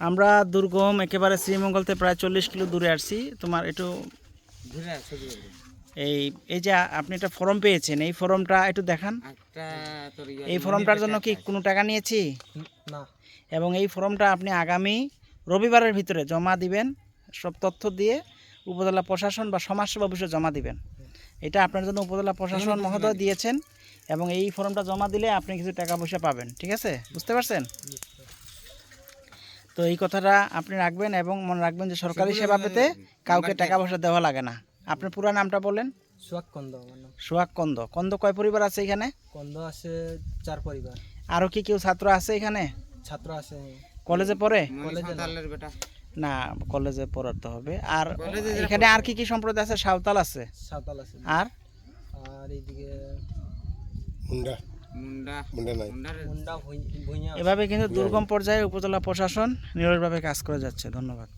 আমরা দুর্গম একেবারে শ্রীমঙ্গল থেকে প্রায় চল্লিশ কিলো দূরে আসছি। তোমার একটু। এই এই যে আপনি একটা ফর্ম পেয়েছেন এই ফর্মটা একটু দেখান। এই ফর্মটার জন্য কি কোনো টাকা নিয়েছি? এবং এই ফর্মটা আপনি আগামী রবিবারের ভিতরে জমা দিবেন সব তথ্য দিয়ে উপজেলা প্রশাসন বা সমাজসেবা অফিসে জমা দিবেন। এটা আপনার জন্য উপজেলা প্রশাসন মহোদয় দিয়েছেন এবং এই ফর্মটা জমা দিলে আপনি কিছু টাকা পয়সা পাবেন ঠিক আছে? বুঝতে পারছেন? তো এই কথাটা আপনি রাখবেন এবং মনে রাখবেন যে সরকারি সেবা পেতে কাউকে টাকা পয়সা দেওয়া লাগে না। আপনার পুরো নামটা বলেন। সোহাগ কন্দ সোহাগ কন্দ। কন্দ কয় পরিবার আছে এখানে? কন্দ আছে চার পরিবার। আরও কি কেউ ছাত্র আছে এখানে? ছাত্র আছে। কলেজে পড়ে? না। না কলেজে পড়াতে হবে। আর এখানে আর কি কি সম্প্রদায় আছে? সাঁওতাল আছে। সাঁওতাল আছে। আর? আর এইদিকে এভাবে কিন্তু দুর্গম পর্যায়ে উপজেলা প্রশাসন নিরলভাবে কাজ করে যাচ্ছে। ধন্যবাদ।